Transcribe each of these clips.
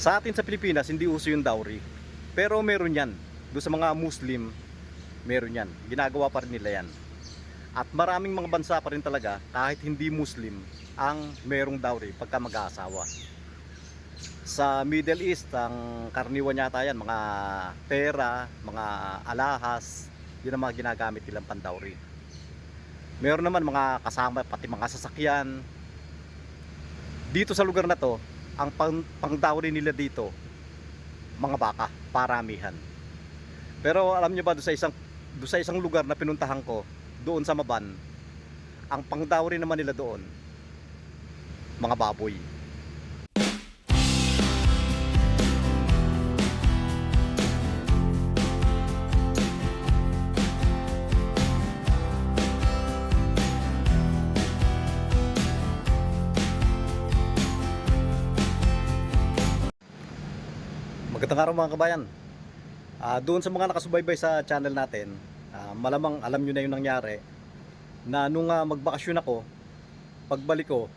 Sa atin sa Pilipinas, hindi uso yung dowry. Pero meron yan. Doon sa mga Muslim, meron yan. Ginagawa pa rin nila yan. At maraming mga bansa pa rin talaga, kahit hindi Muslim, ang merong dowry pagka mag-aasawa. Sa Middle East, ang karniwan yata yan, mga pera, mga alahas, yun ang mga ginagamit nilang pandowry. Meron naman mga kasama, pati mga sasakyan. Dito sa lugar na to, ang pang, pang-dowry nila dito, mga baka, paramihan. Pero alam niyo ba doon sa isang doon sa isang lugar na pinuntahan ko, doon sa Maban, ang pang-dowry naman nila doon, mga baboy. Magandang araw mga kabayan. Ah, doon sa mga nakasubaybay sa channel natin, ah, malamang alam nyo na yung nangyari na nung ah, magbakasyon ako, pagbalik ko,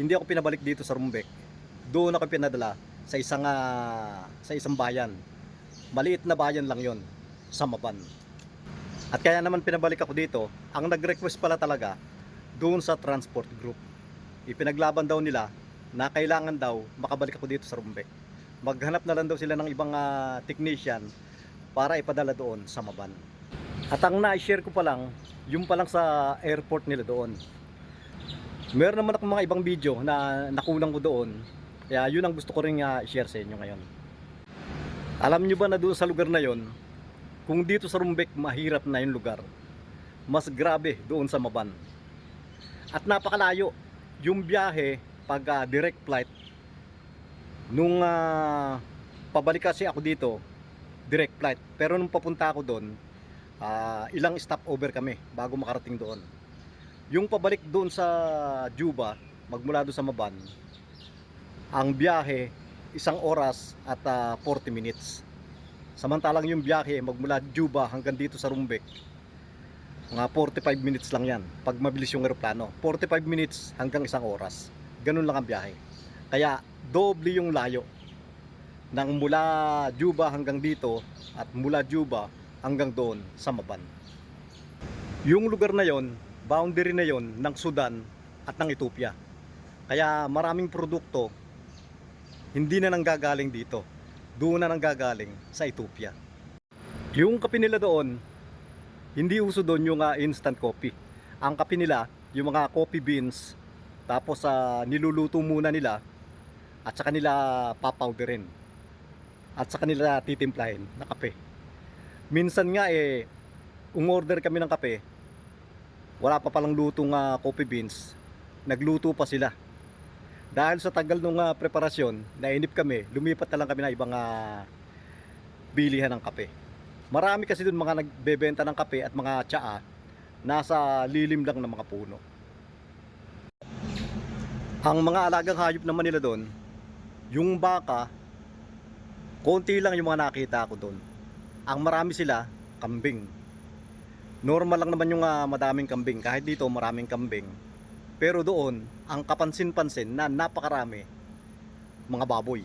hindi ako pinabalik dito sa Rumbek. Doon ako pinadala sa isang ah, sa isang bayan. Maliit na bayan lang 'yon sa Maban. At kaya naman pinabalik ako dito, ang nag-request pala talaga doon sa transport group. Ipinaglaban daw nila na kailangan daw makabalik ako dito sa Rumbek maghanap na lang daw sila ng ibang ah, technician para ipadala doon sa Maban. At ang na-share ko pa lang, yung pa lang sa airport nila doon. Meron naman ako mga ibang video na nakulang ko doon. Kaya yun ang gusto ko rin ah, i-share sa inyo ngayon. Alam nyo ba na doon sa lugar na yon, kung dito sa Rumbek mahirap na yung lugar, mas grabe doon sa Maban. At napakalayo, yung biyahe pag ah, direct flight nung ah, pabalik kasi ako dito direct flight. Pero nung papunta ako doon ah, ilang stopover kami bago makarating doon. Yung pabalik doon sa Juba magmula doon sa Maban ang biyahe isang oras at ah, 40 minutes. Samantalang yung biyahe magmula Juba hanggang dito sa Rumbek mga 45 minutes lang yan pag mabilis yung eroplano. 45 minutes hanggang isang oras. Ganun lang ang biyahe kaya doble yung layo ng mula Juba hanggang dito at mula Juba hanggang doon sa Maban. Yung lugar na yon, boundary na yon ng Sudan at ng Ethiopia. Kaya maraming produkto hindi na nanggagaling dito. Doon na nanggagaling sa Ethiopia. Yung kape nila doon, hindi uso doon yung ah, instant coffee. Ang kape nila, yung mga coffee beans, tapos sa niluluto muna nila at sa kanila papowderin. At sa kanila titimplahin na kape. Minsan nga eh umorder kami ng kape. Wala pa palang lutong uh, coffee beans. Nagluto pa sila. Dahil sa tagal ng uh, preparasyon nainip kami lumipat na lang kami na ibang uh, bilihan ng kape. Marami kasi dun mga nagbebenta ng kape at mga tsaa nasa lilim lang ng mga puno. Ang mga alagang hayop naman nila doon yung baka, konti lang yung mga nakita ko doon. Ang marami sila, kambing. Normal lang naman yung uh, madaming kambing. Kahit dito maraming kambing. Pero doon, ang kapansin-pansin na napakarami, mga baboy.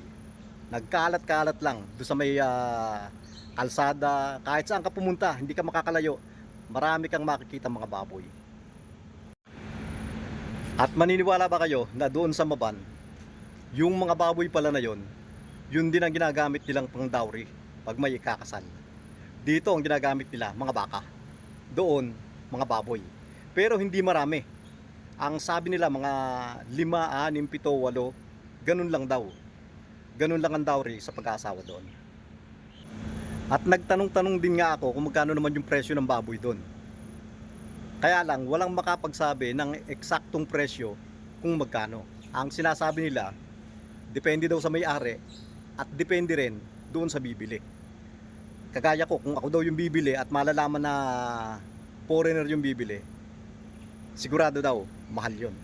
Nagkalat-kalat lang doon sa may uh, kalsada. Kahit saan ka pumunta, hindi ka makakalayo. Marami kang makikita mga baboy. At maniniwala ba kayo na doon sa Maban, yung mga baboy pala na yon, yun din ang ginagamit nilang pang dowry pag may ikakasal. Dito ang ginagamit nila, mga baka. Doon, mga baboy. Pero hindi marami. Ang sabi nila mga 5, 6, 7, 8, ganun lang daw. Ganun lang ang dowry sa pag-aasawa doon. At nagtanong-tanong din nga ako kung magkano naman yung presyo ng baboy doon. Kaya lang, walang makapagsabi ng eksaktong presyo kung magkano. Ang sinasabi nila, Depende daw sa may-ari at depende rin doon sa bibili. Kagaya ko, kung ako daw yung bibili at malalaman na foreigner yung bibili, sigurado daw, mahal yon.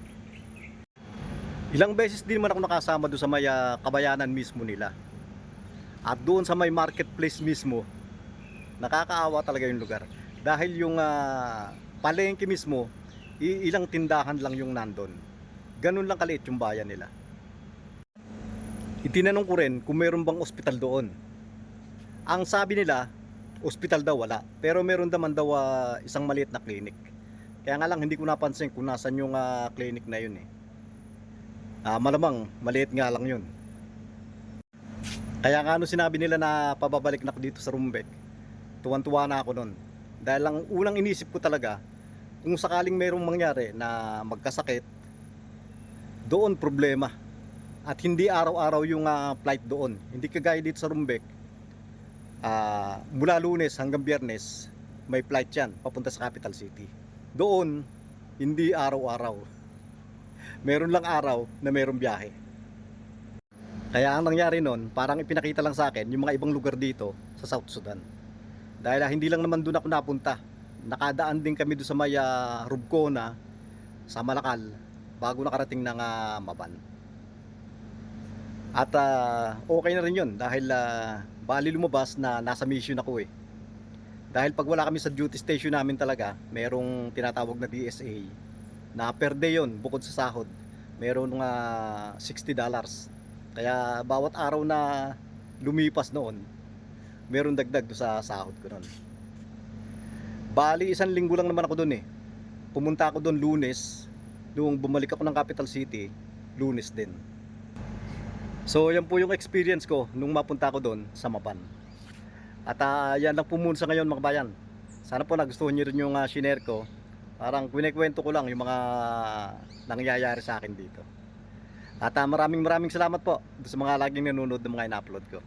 Ilang beses din man ako nakasama doon sa may ah, kabayanan mismo nila. At doon sa may marketplace mismo, nakakaawa talaga yung lugar. Dahil yung ah, palengke mismo, ilang tindahan lang yung nandun. Ganun lang kaliit yung bayan nila. Itinanong ko rin kung meron bang ospital doon. Ang sabi nila, ospital daw wala. Pero meron naman daw ah, isang maliit na clinic. Kaya nga lang hindi ko napansin kung nasan yung ah, clinic na yun eh. Ah, malamang maliit nga lang yun. Kaya nga ano sinabi nila na pababalik na ako dito sa Rumbek, tuwan-tuwa na ako nun. Dahil lang unang inisip ko talaga, kung sakaling mayroong mangyari na magkasakit, doon problema. At hindi araw-araw yung ah, flight doon. Hindi kagaya dito sa Rumbek. Ah, mula lunes hanggang biyernes, may flight yan papunta sa capital city. Doon, hindi araw-araw. Meron lang araw na merong biyahe. Kaya ang nangyari nun, parang ipinakita lang sa akin yung mga ibang lugar dito sa South Sudan. Dahil ah, hindi lang naman doon ako napunta. Nakadaan din kami doon sa may ah, Rubcona, sa Malakal, bago nakarating ng ah, Maban. At ah, okay na rin yun dahil ah, bali lumabas na nasa mission ako eh. Dahil pag wala kami sa duty station namin talaga, merong tinatawag na DSA na per day yun, bukod sa sahod. Meron nga 60 dollars. Kaya bawat araw na lumipas noon, meron dagdag do sa sahod ko noon. Bali, isang linggo lang naman ako doon eh. Pumunta ako doon lunes, nung bumalik ako ng capital city, lunes din. So, yan po yung experience ko nung mapunta ako doon sa Mapan. At ah, yan lang po muna sa ngayon mga bayan. Sana po nagustuhan niyo rin yung uh, shinare ko. Parang kwento ko lang yung mga nangyayari sa akin dito. At ah, maraming maraming salamat po sa mga laging nanonood ng mga ina-upload ko.